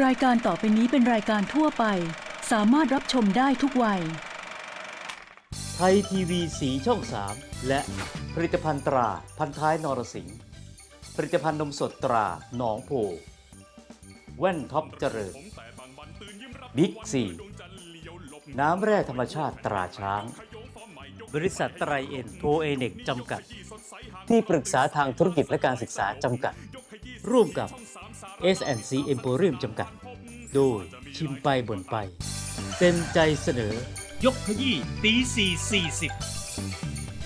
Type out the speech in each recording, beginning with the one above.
รายการต่อไปนี้เป็นรายการทั่วไป สามารถรับชมได้ทุกวัย ไทยทีวีสีช่อง 3 และผลิตภัณฑ์ตราพันท้ายนรสิงห์ผลิตภัณฑ์นมสดตราหนองโพ แว่นท็อปเจริญบิ๊กซีน้ำแร่ธรรมชาติตราช้าง บริษัทไตรเอ็นโทเอเน็กจำกัด ที่ปรึกษาทางธุรกิจและการศึกษาจำกัด ร่วมกับ S&C Emporium จำกัด โดยชิมไปบ่นไป เต็มใจเสนอ ยกขยี้ตีสี่สี่สิบ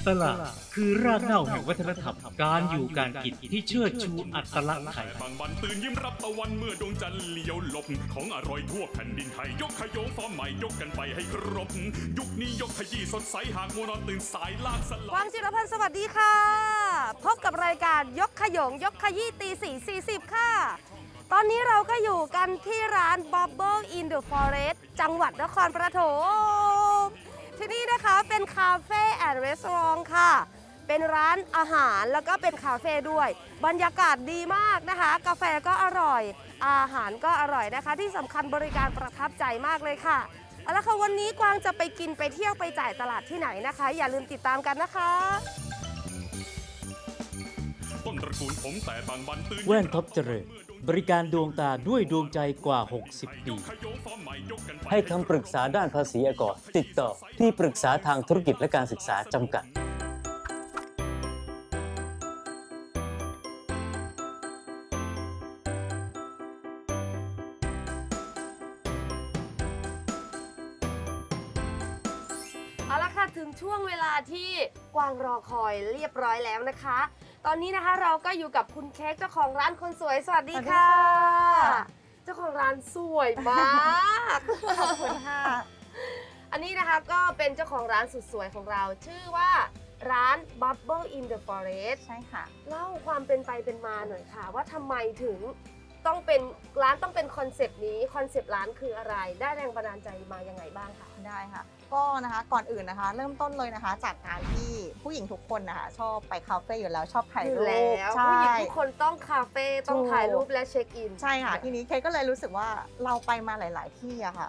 ตลาดคือรากเหง้าแห่งวัฒนธรรม การอยู่การกินที่เชิดชูอัตลักษณ์ไทย บางบันตื่นยิ้มรับตะวันเมื่อดวงจันทร์เลี้ยวหลบ ของอร่อยทั่วแผ่นดินไทย ยกขยงฟอร์มใหม่ยกกันไปให้ครบ ยุคนี้ยกขยี้สดใสหากมัวนอนตื่นสายลากสกลัวาบงจิรพันธ์สวัสดีค่ะ พบกับรายการยกขยงยกขยี้ตีสี่สี่สิบค่ะ ตอนนี้เราก็อยู่กันที่ร้าน Bubble in the Forest จังหวัดนครปฐมที่นี่นะคะเป็นคาเฟ่แอนด์รีสอร์ทค่ะ เป็นร้านอาหารแล้วก็เป็นคาเฟ่ด้วย บรรยากาศดีมากนะคะ กาแฟก็อร่อย อาหารก็อร่อยนะคะ ที่สำคัญบริการประทับใจมากเลยค่ะเอาละค่ะวันนี้กวางจะไปกินไปเที่ยวไปจ่ายตลาดที่ไหนนะคะ อย่าลืมติดตามกันนะคะต้นตระกูลผมแต่บางบันตื่นแว่นท็อปเจริญ บริการดวงตาด้วยดวงใจกว่า 60 ปีใหม่ยกกันไปให้คำปรึกษาด้านภาษีอากรติดต่อที่ปรึกษาทางธุรกิจและการศึกษาจำกัด ช่วงเวลาที่กวางรอคอยเรียบร้อยแล้วนะคะ ตอนนี้นะคะเราก็อยู่กับคุณเค้กเจ้าของร้านคนสวย สวัสดีค่ะ เจ้าของร้านสวยมากขอบคุณค่ะ อันนี้นะคะก็เป็นเจ้าของร้านสุดสวยของเรา ชื่อว่าร้าน Bubble in the Forest ใช่ค่ะ เล่าความเป็นไปเป็นมาหน่อยค่ะ ว่าทำไมถึงต้องเป็นร้านต้องเป็นคอนเซปต์นี้คอนเซปต์ร้านคืออะไร ได้แรงบันดาลใจมายังไงบ้างคะได้ค่ะ ก็นะคะก่อนอื่นนะคะ เริ่มต้นเลยนะคะ จากการที่ผู้หญิงทุกคนนะคะชอบไปคาเฟ่อยู่แล้วชอบถ่ายอยู่รูแล้ปวใช่ผู้หญิงทุกคนต้องคาเฟ่ต้องถูกถ่ายรูปและเช็คอิน ใช่ค่ะทีนี้เคก็เลยรู้สึกว่าเราไปมาหลาย ๆ ที่อะค่ะ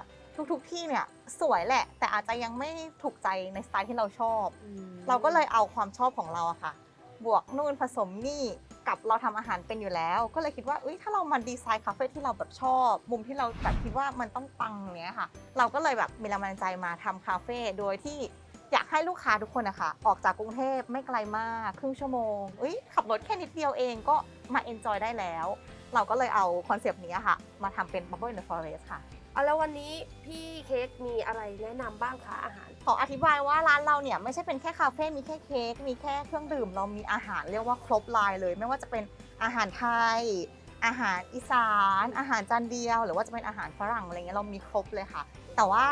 ทุก ๆ ที่เนี่ยสวยแหละ แต่อาจจะยังไม่ถูกใจในสไตล์ที่เราชอบอืมเราก็เลยเอาความชอบของเราอะค่ะ บวกนู่นผสมนี่ กับเราทำอาหารเป็นอยู่แล้ว ก็เลยคิดว่าเอ้ยถ้าเรามาดีไซน์คาเฟ่ที่เราแบบชอบ มุมที่เราแบบคิดว่ามันต้องปังเนี้ยค่ะ เราก็เลยแบบมีแรงบันดาลใจมาทำคาเฟ่โดยที่อยากให้ลูกค้าทุกคนนะคะออกจากกรุงเทพไม่ไกลมากครึ่งชั่วโมงเอ้ยขับรถแค่นิดเดียวเองก็มาเอนจอยได้แล้ว เราก็เลยเอาคอนเซปต์นี้ค่ะ มาทำเป็น Bubble in the Forest ค่ะ เอาแล้ววันนี้พี่เค้กมีอะไรแนะนำบ้างคะอาหาร ขออธิบายว่าร้านเราเนี่ยไม่ใช่เป็นแค่คาเฟ่ มีแค่เค้ก มีแค่เครื่องดื่ม เรามีอาหารเรียกว่าครบลายเลย ไม่ว่าจะเป็นอาหารไทย อาหารอีสาน อาหารจานเดียว หรือว่าจะเป็นอาหารฝรั่งอะไรเงี้ยเรามีครบเลยค่ะ แต่ว่า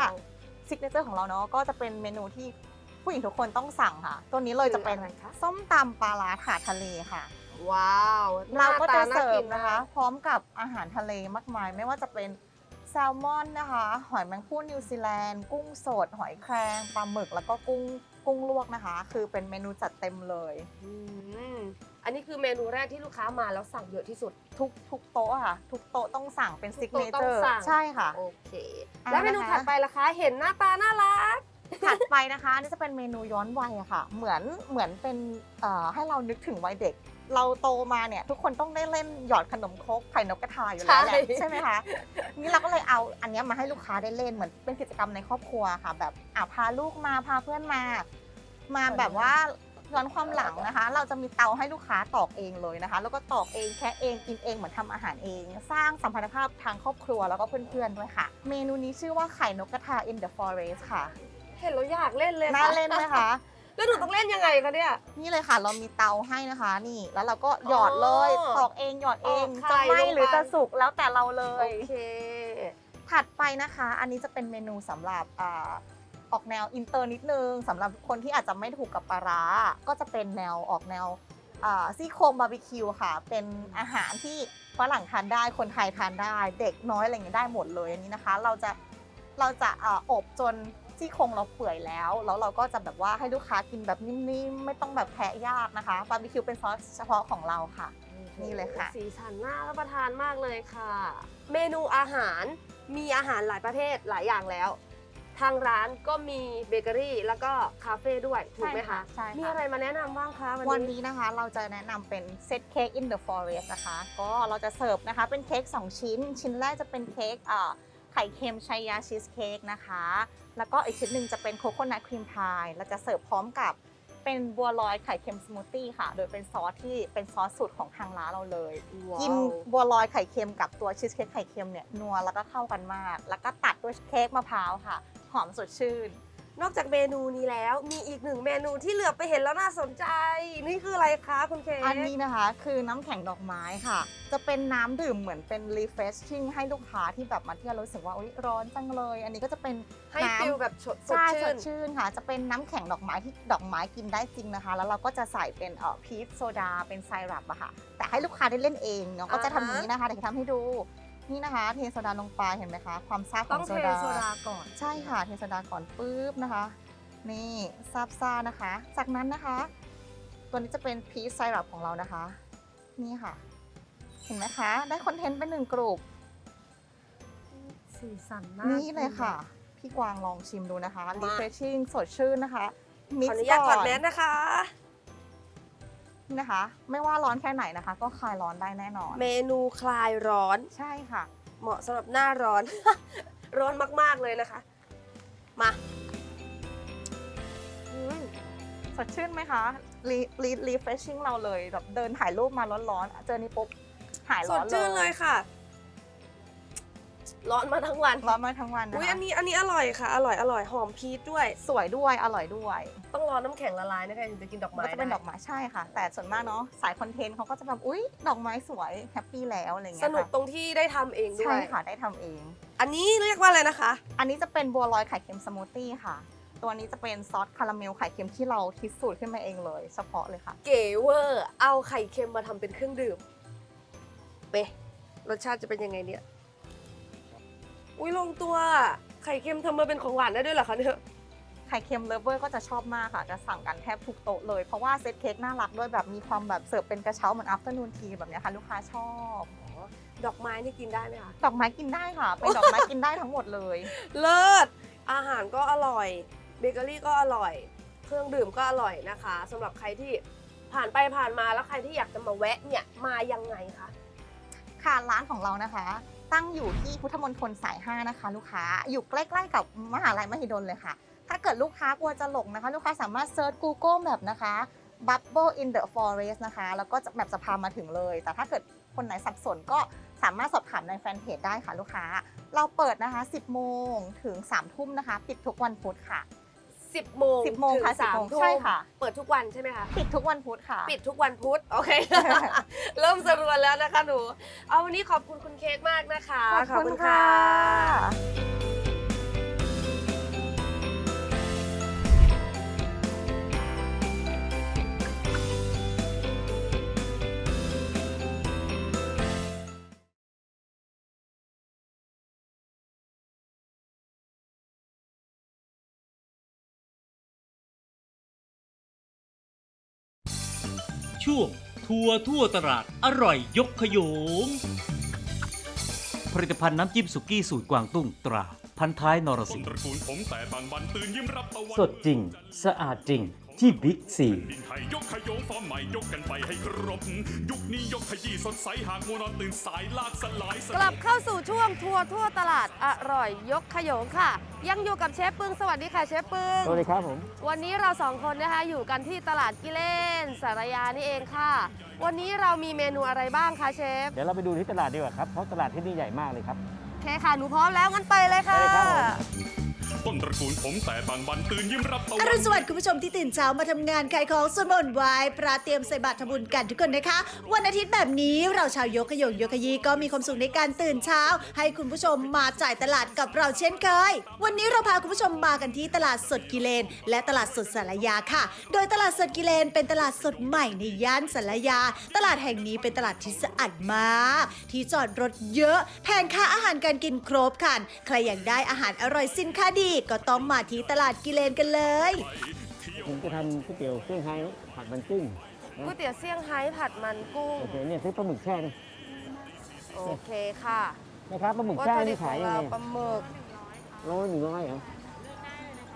ซิกเนเจอร์ของเราเนาะก็จะเป็นเมนูที่ผู้หญิงทุกคนต้องสั่งค่ะ ตัวนี้เลยจะเป็นคืออะไรคะ ส้มตำปลาร้าถาดทะเลค่ะ ว้าวหเราน้ก็จะตน่เสิร์กิฟนนะคะ พร้อมกับอาหารทะเลมากมาย ไม่ว่าจะเป็นแซลมอนนะคะ หอยแมงผู้นิวซีแลนด์ กุ้งสด หอยแครงปลาหมึกแล้วก็กุ้งกุ้งลวกนะคะ คือเป็นเมนูจัดเต็มเลย อืมอันนี้คือเมนูแรกที่ลูกค้ามาแล้วสั่งเยอะที่สุด ทุกทุกโต๊ะค่ะ ทุกโต๊ะต้องสั่งเป็นทุซิกกเนโต๊ะต้เจอองร์สั่ง ใช่ค่ะ โอเค อ่าแล้วเมนูนะคะ ถัดไปล่ะคะ เห็นหน้าตาน่ารัก ถัดไปนะคะอันนี่จะเป็นเมนูย้อนวัยอะค่ะ เหมือนเหมือนเป็นเอ่อให้เรานึกถึงวัยเด็ก เราโตมาเนี่ยทุกคนต้องได้เล่นหยอดขนมครกไข่นกกระทาอยู่แล้วแหละใช่ใช่ไหมคะนี่เราก็เลยเอาอันเนี้ยมาให้ลูกค้าได้เล่นเหมือนเป็นกิจกรรมในครอบครัวค่ะ แบบอะพาลูกมาพาเพื่อนมา มาแบบว่าย้อนความหลังนะคะ เราจะมีเตาให้ลูกค้าตอกเองเลยนะคะ แล้วก็ตอกเองแค่เองกินเองเหมือนทำอาหารเอง สร้างสัมพันธภาพทางครอบครัวแล้วก็เพื่อนๆด้วยค่ะ เมนูนี้ชื่อว่าไข่นกกระทา in the forest ค่ะ เห็นแล้วอยากเล่นเลยน่าค่ะเล่นไหมคะ แล้วหนูต้องเล่นยังไงคะเนี่ย นี่เลยค่ะ เรามีเตาให้นะคะ นี่ แล้วเราก็หยอดเลยอ๋อตอกเองหยอดเองตอกไข่จะไหมลงไป หรือจะสุกแล้วแต่เราเลโอย เค ถัดไปนะคะ อันนี้จะเป็นเมนูสำหรับอ่าออกแนวอินเตอร์นิดนึงสำหรับคนที่อาจจะไม่ถูกกับปลาร้าก็จะเป็นแนวออกแนวอ่าซี่โครงบาร์บีคิวค่ะ เป็นอาหารที่ฝรั่งทานได้คนไทยทานได้ เด็กน้อยอะไรอย่างเงี้ยได้หมดเลยอันนี้นะคะ เราจะเราจะอ่าอบจน ซี่โครงเราเปื่อยแล้ว แล้วเราก็จะแบบว่าให้ลูกค้ากินแบบนิ่มๆ ไม่ต้องแบบแทะยากนะคะบาร์บีคิวเป็นซอสเฉพาะของเราค่ะคนี่เลยค่ะ สีสันน่ารับประทานมากเลยค่ะ เมนูอาหารมีอาหารหลายประเภทหลายอย่างแล้ว ทางร้านก็มีเบเกอรี่แล้วก็คาเฟ่ด้วยถูกไหมคะใช่ค่ะมีอะไรมาแนะนำบ้างคะวัวันนนี้นี้นะคะเราจะแนะนำเป็นเซตเค้ก in the forest นะคะ ก็เราจะเสิร์ฟนะคะเป็นเค้ก2 ชิ้น ชิ้นแรกจะเป็นเค้กเอ่อ ไข่เค็มชายาชีสเค้กนะคะ แล้วก็อีกชิ้นหนึ่งจะเป็นโคโคนัทครีมพายเราจะเสิร์ฟพร้อมกับเป็นบัวลอยไข่เค็มสมูทตี้ค่ะ โดยเป็นซอสที่เป็นซอสสูตรของทางร้านเราเลย ว้าว กินบัวลอยไข่เค็มกับตัวชีสเค้กไข่เค็มเนี่ยนัวแล้วก็เข้ากันมาก แล้วก็ตัดด้วยเค้กมะพร้าวค่ะ หอมสดชื่น นอกจากเมนูนี้แล้วมีอีกหนึ่งเมนูที่เหลือบไปเห็นแล้วน่าสนใจ นี่คืออะไรคะคุณเคอันนี้นะคะคือน้ำแข็งดอกไม้ค่ะ จะเป็นน้ำดื่มเหมือนเป็น refreshing ให้ลูกค้าที่แบบมาเที่ยวรู้สึกว่าอุ๊ยร้อนจังเลย อันนี้ก็จะเป็นให้น้ำฟิลแบบสดสดใช่สชื่ดนชื่นค่ะ จะเป็นน้ำแข็งดอกไม้ที่ดอกไม้กินได้จริงนะคะ แล้วเราก็จะใส่เป็นเอ่อพีชโซดาเป็นไซรัปอะค่ะ แต่ให้ลูกค้าได้เล่นเองเนาะก็จะทำอย่างนี้นะคะเดี๋ยวทำให้ดู นี่นะคะ เทโซดาลงไปเห็นไหมคะ ความซาบขต้อองงเทโซดา โซดาก่อน ใช่ค่ะเทโซดาก่อนปุ๊บนะคะ นี่ซาบซ่านะคะ จากนั้นนะคะ ตัวนี้จะเป็นพีชไซรัปของเรานะคะ นี่ค่ะ เห็นไหมคะ ได้คอนเทนต์เป็นหนึ่งกลุ่ม สีสันน่านี่เลยกิค่ะ พี่กวางลองชิมดูนะคะ มา refreshing สดชื่นนะคะขมิกออนุซ์ญาตก่กอดนแมสนะคะ นี่นะคะ ไม่ว่าร้อนแค่ไหนนะคะ ก็คลายร้อนได้แน่นอน เมนูคลายร้อน ใช่ค่ะ เหมาะสำหรับหน้าร้อน ร้อนมากๆเลยนะคะ มาอืมสดชื่นไหมคะรีรี refreshing เราเลยแบบเดินถ่ายรูปมาร้อนๆเจอนี้ปุ๊บหายสร้อดนเลยชื่นเลยค่ะ ร้อนมาทั้งวัน ร้อนมาทั้งวันนะอุ้ยคะอันนี้อันนี้อร่อยค่ะ อร่อยอร่อยหอมพีชด้วย สวยด้วยอร่อยด้วยต้องรอน้ำแข็งละลายนะคะถึงจะกินดอกไม้ก็จะเป็นได้ดอกไม้ใช่ค่ะ แต่ส่วนมากเนาะสายคอนเทนต์เขาก็จะแบบอุ๊ย ดอกไม้สวยแฮปปี้แล้วอะไรเงี้ยสนุกค่ะตรงที่ได้ทำเองด้วใช่ยค่ะได้ทำเอง อันนี้เรียกว่าอะไรนะคะ อันนี้จะเป็นบัวลอยไข่เค็มสมูทตี้ค่ะ ตัวนี้จะเป็นซอสคาราเมลไข่เค็มที่เราคิดสูตรขึ้นมาเองเลย เฉพาะเลยค่ะ เก๋เวอร์ เอาไข่เค็มมาทำเป็นเครื่องดื่มเปะรสชาติจะเป็นยังไงเนี่ย อุ้ยลงตัวไข่เค็มทำมาเป็นของหวานได้ด้วยเหรอคะเนี่ย ไข่เค็มเลฟเวอร์ก็จะชอบมากค่ะ จะสั่งกันแทบทุกโต๊ะเลย เพราะว่าเซตเค้กน่ารักด้วยแบบมีความแบบเสิร์ฟเป็นกระเช้าเหมือน afternoon tea แบบเนี้ยค่ะ ลูกค้าชอบ ดอกไม้นี่กินได้ไหมคะ ดอกไม้กินได้ค่ะ เป็นดอกไม้กินได้ทั้งหมดเลย เลิศ อาหารก็อร่อย เบเกอรี่ก็อร่อย เครื่องดื่มก็อร่อยนะคะสำหรับใครที่ผ่านไปผ่านมาแล้วใครที่อยากจะมาแวะเนี่ย มายังไงคะ ค่ะร้านของเรานะคะ ตั้งอยู่ที่พุทธมณฑลสาย 5 นะคะ ลูกค้าอยู่ใกล้ๆกับมหาลัยมหิดลเลยค่ะ ถ้าเกิดลูกค้ากลัวจะหลงนะคะ ลูกค้าสามารถเซิร์ช Google Map นะคะ Bubble in the Forest นะคะ แล้วก็จะแมปจะพามาถึงเลย แต่ถ้าเกิดคนไหนสับสนก็สามารถสอบถามในแฟนเพจได้ค่ะลูกค้า เราเปิดนะคะ 10 โมงถึง 3 ทุ่มนะคะ ปิดทุกวันพุธค่ะ 10 โมง10โมงถึค่ะสาม10โมงทุ่มใช่ค่ะ เปิดทุกวันใช่ไหมคะ ปิดทุกวันพุธค่ะ ปิดทุกวันพุธ โอเค เริ่มสรวนแล้วนะคะหนู เอาวันนี้ขอบคุณคุณเค้กมากนะคะ ขอบคุณค่ะ ช่วง ทัวร์ทั่วตลาดอร่อยยกขยง ผลิตภัณฑ์น้ำจิ้มสุกี้สูตรกวางตุ้งตรา พันท้ายนรต้สินงตห์ระกูลผมแต่บางบันตื่นยิ้มรับตะวัน สดจริง สะอาดจริง ที่บิ๊กซีดินไทยยกขยงฟอร์มใหม่ยกกันไปให้ครบ ยุคนี้ยกขยี้สดใสหากมัวนอนตื่นสายลากสลายสกลับเข้าสู่ช่วงทัวร์ทั่วตลาดอร่อยยกขยงค่ะ ยังอยู่กับเชฟปึงสวัสดีค่ะเชฟปึงสวัสดีครับผม วันนี้เราสองคนนะคะอยู่กันที่ตลาดกิเลนสารยานี่เองค่ะ วันนี้เรามีเมนูอะไรบ้างคะเชฟ เดี๋ยวเราไปดูที่ตลาดดีกว่าครับเพราะตลาดที่นี่ใหญ่มากเลยครับโอเคค่ะหนูพร้อมแล้วงั้นไปเลยค่ะไปเลยครับผม ต้นตระกูลผมแต่บางบันตื่นยิ้มรับตะอวันรุณสวัสดิ์คุณผู้ชมที่ตื่นเช้ามาทำงานขายของสวดมนต์ไหว้พระเตรียมใส่บาตรทำบุญกันทุกคนนะคะ วันอาทิตย์แบบนี้เราชาวยกขยงยกขยีก็มีความสุขในการตื่นเช้า ให้คุณผู้ชมมาจ่ายตลาดกับเราเช่นเคย วันนี้เราพาคุณผู้ชมมากันที่ตลาดสดกิเลน และตลาดสดสารยาค่ะ โดยตลาดสดกิเลนเป็นตลาดสดใหม่ในย่านสารยา ตลาดแห่งนี้เป็นตลาดที่สะอาดมาก ที่จอดรถเยอะแผงค้าอาหารการกินครบครันใครอยากได้อาหารอร่อยสินค้าดีก็ต้องมาที่ตลาดกิเลนกันเลย ผมจะทำก๋วยเตี๋ยวเครื่องไฮผัดมันกุ้งก๋วยเตี๋ยวเซี่ยงไฮ้ผัดมันกุ้งโอเคเนี่ยซื้อปลาหมึกแช่ดิโอเคค่ะนะครับปลาหมึกวัตแช่ถุดินี่บขอขายงยังเราไงปลาหมึกโลหนึ่งร้อยเหรอ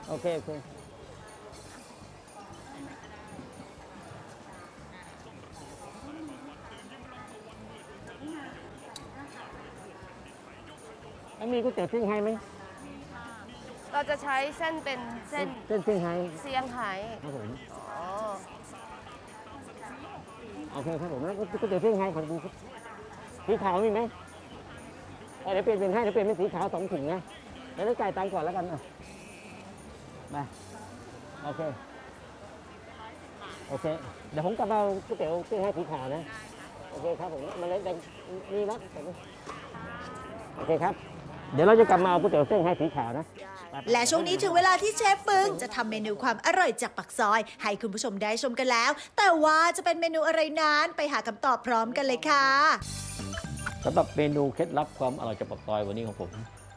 โอเคโอเคแล้วมีก๋วยเตี๋ยวเซี่ยงไฮ้ไหม เราจะใช้เส้นเป็นเส้นเส้นเซี่ยงไฮ้เซี่ยงไฮ้ครับผมอ๋อโอเคครับผมแล้วก๋วยเตี๋ยวเซี่ยงไฮ้ของคุณครับสีขาวมีไหมเอ้ยเดี๋ยวเปลี่ยนเป็นให้เดี๋ยวเปลี่ยนเป็นสีขาวสองถุงนะเดี๋ยวได้จ่ายตังค์ก่อนแล้วกันอะมาโอเคโอเคเดี๋ยวผมกลับมาเอาก๋วยเตี๋ยวเซี่ยงไฮ้สีขาวนะโอเคครับผมมาเลยแดงนี่นะโอเคครับ เดี๋ยวเราจะกลับมาเอาก๋วยเตี๋ยวเซี่ยงไฮ้สีขาวนะ และช่วงนี้ถึงเวลาที่เชฟปึงจะทำเมนูความอร่อยจากปักซอย ให้คุณผู้ชมได้ชมกันแล้ว แต่ว่าจะเป็นเมนูอะไรนั้นไปหาคำตอบพร้อมกันเลยค่ะสำหรับเมนูเคล็ดลับความอร่อยจากปักซอยวันนี้ของผม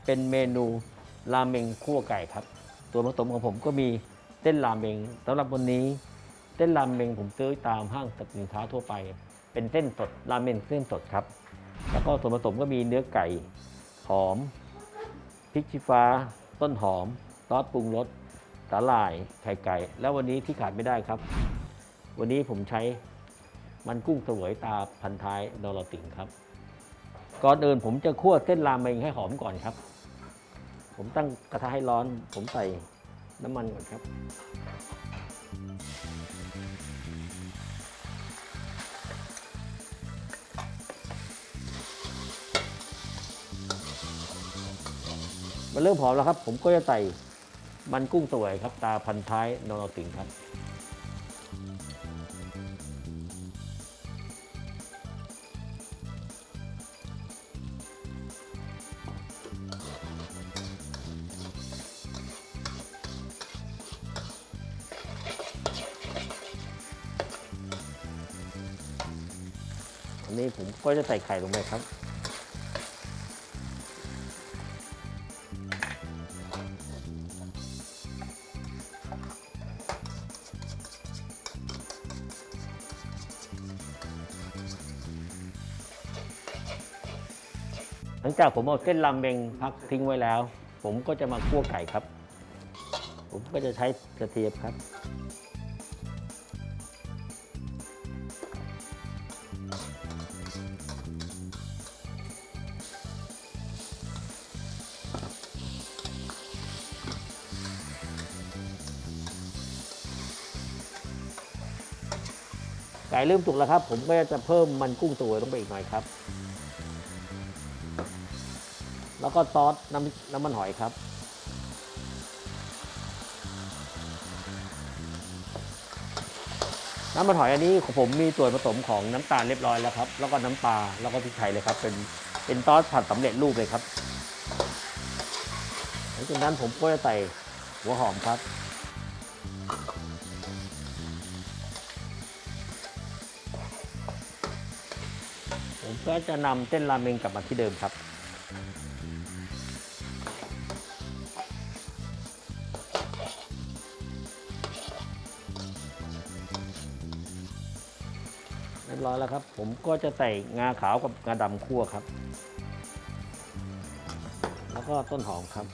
เป็นเมนูราเมงคั่วไก่ครับส่วผสมของผมก็มีเส้นราเมงสำหรับวันนี้เส้นราเมงผมซื้อตามห้างสรรพสินค้าทั่วไป เป็นเส้นสดราเมงเส้นสดครับ แล้วก็ส่วนผสมก็มีเนื้อไก่หอมพริกชี้ฟ้า ต้นหอมซอสปรุงรสสาหร่ายไข่ไก่ แล้ววันนี้ที่ขาดไม่ได้ครับ วันนี้ผมใช้มันกุ้งสวยตาพันท้ายนรติงครับ ก่อนอื่นผมจะคั่วเส้นรามเมงให้หอมก่อนครับ ผมตั้งกระทะให้ร้อน ผมใส่น้ำมันก่อนครับ มันเริ่มหอมแล้วครับ ผมก็จะใส่มันกุ้งสวยครับ ตาพันท้ายนอรสิงครับ อันนี้ผมก็จะใส่ไข่ลงไปครับ หลังจากผมเอาเส้นรามเมงพักทิ้งไว้แล้ว ผมก็จะมาคั่วไก่ครับ ผมก็จะใช้กระเทียมครับ ไก่เริ่มสุกแล้วครับ ผมก็จะเพิ่มมันกุ้งตัวลงไปอีกหน่อยครับ ก็ซอสน้ำน้ำมันหอยครับ น้ำมันหอยอันนี้ผมมีส่วนผสมของน้ำตาลเรียบร้อยแล้วครับ แล้วก็น้ำปลาแล้วก็พริกไทยเลยครับ เป็นเป็นซอสผัดสำเร็จรูปเลยครับหลังจากนั้นผมก็จะใส่หัวหอมครับผมก็จะนำเส้นราเมงกลับมาที่เดิมครับ รียบร้อยแล้วครับ ผมก็จะใส่งาขาวกับงาดำคั่วครับ แล้วก็ต้นหอมครับ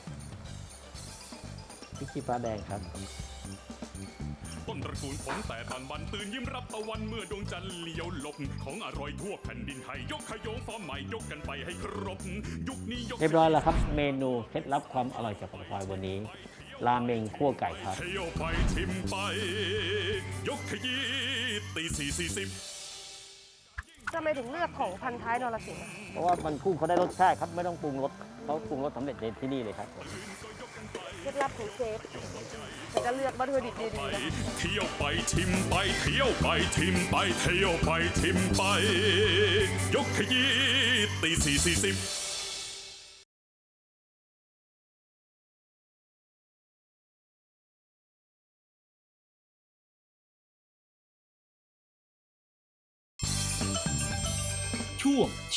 พริกชี้ฟ้าแดงครับ ต้นตระกูลผมแต่บานวันตื่นยิ้มรับตะวันเมื่อดวงจันทร์เลี้ยวหลบ ของอร่อยทั่วแผ่นดินไทย ยกขยงฟอร์มใหม่ยกกันไปให้ครบ ยุคนี้ยกเรียบร้อยแล้วครับ เมนูเคล็ดลับความอร่อยจากปากซอยวันนี้ราเมงคั่วไก่ครับ เที่ยวไปทิมไป ยกขยี้ตีสี่สี่สิบ ทำไมถึงเลือกของพันท้ายนรสิงห์อะเพราะว่ามันกุ้งเขาได้รสชาติครับไม่ต้องปรุงรสเขาปรุงรสสำเร็จในที่นี่เลยครับผมเคล็ดลับของเชฟแต่จะเลือกวัตถุดิบดีไปๆนะเที่ยวไปทิมไปเที่ยวไปทิมไปเที่ยวไปทิมไป ยกขยี้ตีสี่สี่สิบ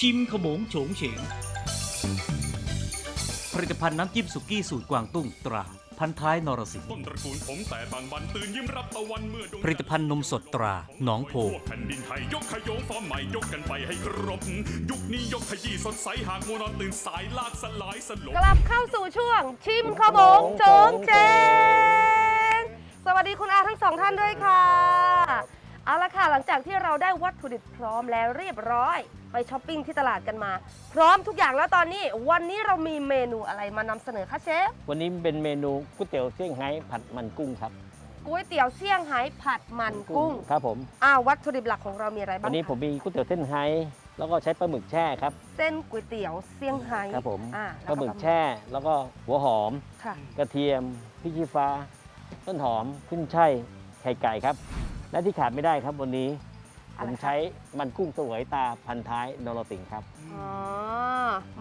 ช่วงชิมขโมงโฉงเฉง ผลิตภัณฑ์น้ำจิ้มสุกี้สูตรกวางตุ้งตราพัพันท้ายนรสิงห์ต้นตระกูลผมแต่บางบันตื่นยิ้มรับตะวันเมื่อดวงผลิตภัณฑ์นมสดตราหนองโพ ทั่วแผ่นดินไทยยกขยงฟอร์มใหม่ยกกันไปให้ครบ ยุคนี้ยกขยี้สดใสหากมัวนอนตื่นสายลากสลายสลบ กลับเข้าสู่ช่วงชิมขบงโจงเจงสวัสดีคุณอาทั้งสองท่านด้วยค่ะ เอาละค่ะหลังจากที่เราได้วัตถุดิบพร้อมแล้วเรียบร้อย ไปช้อปปิ้งที่ตลาดกันมา พร้อมทุกอย่างแล้วตอนนี้วันนี้เรามีเมนูอะไรมานำเสนอคะเชฟวันนี้เป็นเมนูก๋วยเตี๋ยวเซี่ยงไฮ้ผัดมันกุ้งครับก๋วยเตี๋ยวเซี่ยงไฮ้ผัดมันกุ้งครับผมอ้าววัตถุดิบหลักของเรามีอะไรบ้างวันนี้คะผมมีก๋วยเตี๋ยวเส้นไฮ้แล้วก็ใช้ปลาหมึกแช่ครับ เส้นก๋วยเตี๋ยวเซี่ยงไฮ้ครับผมอ่าปลาหมึกแช่ แล้วก็หัวหอม ค่ะ กระเทียมพริกชี้ฟ้า ต้นหอมขึ้นช่ายไข่ไก่ครับ และที่ขาดไม่ได้ครับวันนี้ผอะไรมคะใช้มันกุ้งสวยตาพันท้ายนรสิงห์ครับอ๋อ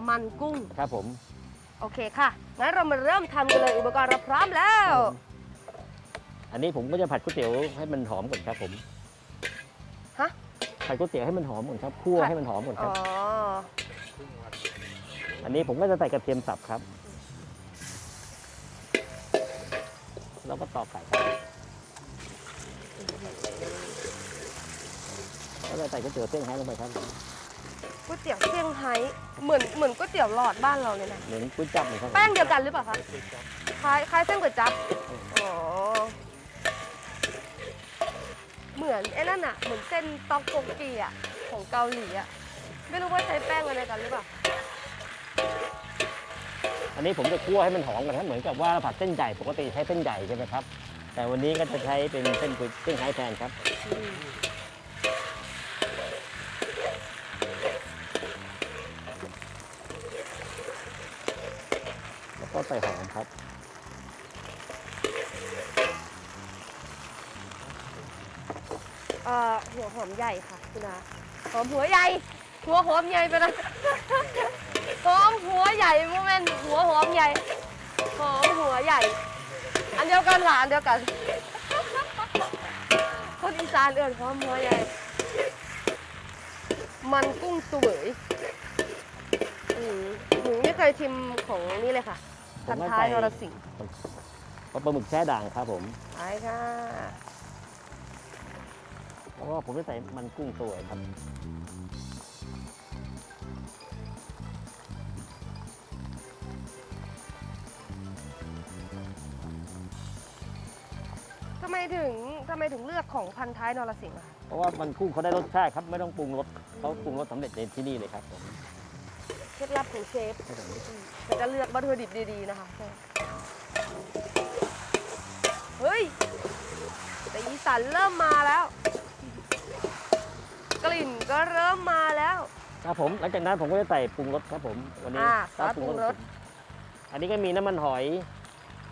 มันกุ้ง ครับผม โอเคค่ะ งั้นเรามาเริ่มทำกันเลยอุปกรณ์เราพร้อมแล้ว อันนี้ผมก็จะผัดก๋วยเตี๋ยวให้มันหอมก่อนครับผมฮะผัดก๋วยเตี๋ยวให้มันหอมก่อนครับคั่วให้มันหอมก่อนคอ๋รัอบอันนี้ผมก็จะใส่กระเทียมสับครับ แล้วก็ตอกไก่ครับ แล้วก็ใส่ก๋วยเตี๋ยวเส้นไฮ้ลงไปครับก๋วยเตี๋ยวเซี่ยงไฮ้เหมือนเหมือนก๋วยเตี๋ยวหลอดบ้านเราเลยนะเหมือนก๋วยจั๊บเลยครับแป้งเดียวกันหรือเปล่าคะคล้ายคล้ายเส้นก๋วยจั๊บอ๋อเหมือนไอ้นั่นอะเหมือนเส้นต๊อกโกกีอะของเกาหลีอะไม่รู้ว่าใช้แป้งอะไรกันหรือเปล่าอันนี้ผมจะคั่วให้มันหอมกันครับเหมือนกับว่าผัดเส้นใหญ่ปกติใช้เส้นใหญ่ใช่ไหมครับ แต่วันนี้ก็จะใช้เป็นเส้นก๋วยเส้นไฮ้แทนครับ ส่หอมครับ เอ่อหัวหอมใหญ่ค่ะคุณอาหอมหัวใหญ่หัวหอมใหญ่ไปนะ หอมหัวใหญ่โมเมนหัวหอมใหญ่หอมหัวใหญ่ อันเดียวกันค่ะอันเดียวกัน คนอีสานเอื่นหอมหัวใหญ่ มันกุ้งเสวยอืมหนูไม่เคยชิมของนี่เลยค่ะ ผพัมนก็ท้ายใส่นรสิงห์ปลาหมึกแช่ด่างครับผมไปค่ะแล้วก็ผมจะใส่มันกุ้งสวยครับทำไมถึงทำไมถึงเลือกของพันท้ายนรสิงห์อะคะเพราะว่ามันกุ้งเขาได้รสชาติครับไม่ต้องปรุงรสเขาปรุงรสสำเร็จในที่นี่เลยครับผม เคล็ดลับของเชฟให้ผมแต่จะเลือกวัตถุดิบดีๆนะคะเฮ้ยสีสันเริ่มมาแล้ว กลิ่นก็เริ่มมาแล้วครับผมหลังจากนั้นผมก็จะใส่ปรุงรสครับผมวันนี้อ่าซอสปรุงรสอันนี้ก็มีน้ำมันหอย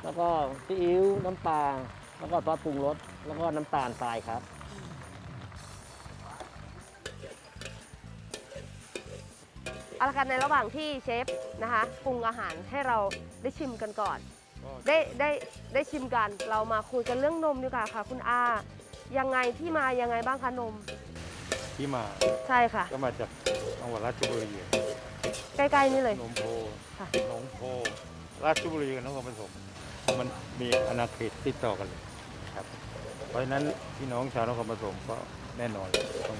แล้วก็ซีอิ๊วน้ำปลาแล้วก็ซอสปรุงรสแล้วก็น้ำตาลทรายครับ เอาละกันในระหว่างที่เชฟนะคะปรุงอาหารให้เราได้ชิมกันก่อน ได้ได้ได้ชิมกัน เรามาคุยกันเรื่องนมดีกว่าค่ะคุณอา ยังไงที่มายังไงบ้างคะนม ที่มาใช่ค่ะ ก็มาจากจังหวัดราชบุรีใกล้ๆนี่เลย หนองโพค่ะ หนองโพ ราชบุรีกับนครปฐมมันมีอาณาเขตติดต่อกันเลยครับ เพราะฉะนั้นพี่น้องชาวนครปฐมก็แน่นอนต้อง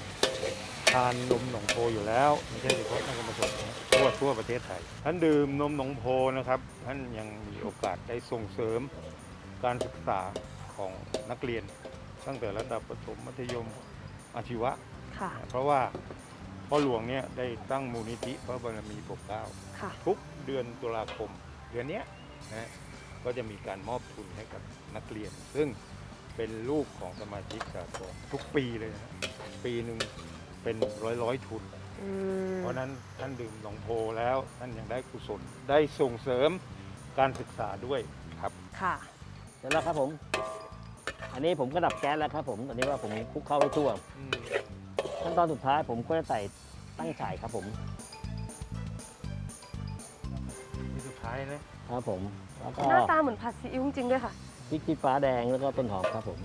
ทานนมหนองโพอยู่แล้วไม่ใช่เฉพาะนครปฐมนะทั่วทั่วประเทศไทย ท่านดื่มนมหนองโพนะครับ ท่านยังมีโอกาสได้ส่งเสริมการศึกษาของนักเรียน ตั้งแต่ระดับประถมมัธยมอาชีวะค่ะเพราะว่าพ่อหลวงเนี่ยได้ตั้งมูลนิธิพระบารมีปกเกล้าค่ะทุกเดือนตุลาคมเดือนเนี้ยนะก็จะมีการมอบทุนให้กับนักเรียน ซึ่งเป็นลูกของสมาชิกสากลทุกปีเลยนะปีหนึ่ง เป็นร้อยร้อยๆทุน อืมเพราะฉะนั้นท่านดื่มหนองโพแล้วท่านยังได้กุศลได้ส่งเสริมการศึกษาด้วยครับ ค่ะ เสร็จแล้วครับผม อันนี้ผมก็ดับแก๊สแล้วครับผม ตอนนี้ว่าผมคลุกเข้าไว้ทั่ว ขั้นตอนสุดท้ายผมก็จะใส่ตั้งฉายครับผม ที่สุดท้ายนะครับผม แล้วก็หน้าตาเหมือนผัดซีอิ๊วจริงๆด้วยค่ะ พริกชี้ฟ้าแดงแล้วก็ต้นหอมครับผม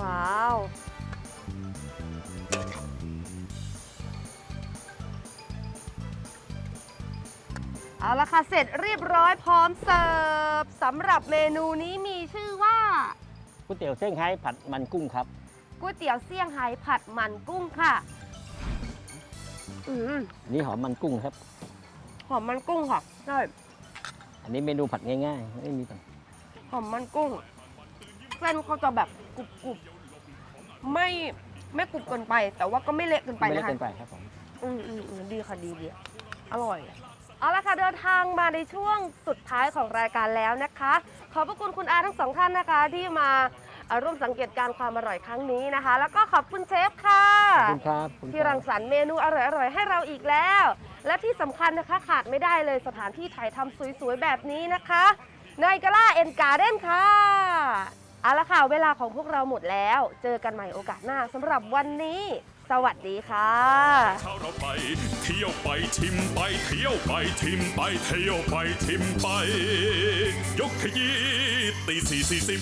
ว้าว เอาละค่ะ เสร็จเรียบร้อยพร้อมเสิร์ฟสำหรับเมนูนี้มีชื่อว่าก๋วยเตี๋ยวเส้นไฮ้ผัดมันกุ้งครับ ก๋วยเตี๋ยวเซี่ยงไฮ้ผัดมันกุ้งค่ะ อืมอันนี้หอมมันกุ้งครับ หอมมันกุ้งค่ะใช่อันนี้เมนูผัดง่ายๆ ไม่มีต่างหอมมันกุ้งเส้นเขาจะแบบกรุบกรุบๆไม่ไม่กรุบเกินไป แต่ว่าก็ไม่เละเกินไปไม่เล็กนะคะเกินไปครับผม อืมอืมอืมดีค่ะดีดีอร่อย เอาละค่ะเดินทางมาในช่วงสุดท้ายของรายการแล้วนะคะ ขอบพระคุณคุณอาทั้งสองท่านนะคะ ที่มาเอ่อร่วมสังเกตการณ์ความอร่อยครั้งนี้นะคะ แล้วก็ขอบคุณเชฟค่ะ ขอบคุณครับขอบคุณที่ครัรับงสรรค์เมนูอร่อยๆให้เราอีกแล้ว และที่สำคัญนะคะขาดไม่ได้เลยสถานที่ถ่ายทำสวยๆแบบนี้นะคะในกาล่าเอ็นการ์เด้นค่ะเอาละค่ะเวลาของพวกเราหมดแล้ว เจอกันใหม่โอกาสหน้าสำหรับวันนี้ สวัสดีค่ะ เช้าเราไปเที่ยวไปชิมไปเที่ยวไปชิมไปเที่ยวไปชิมไป ยกขยี้ตีสี่สี่สิบ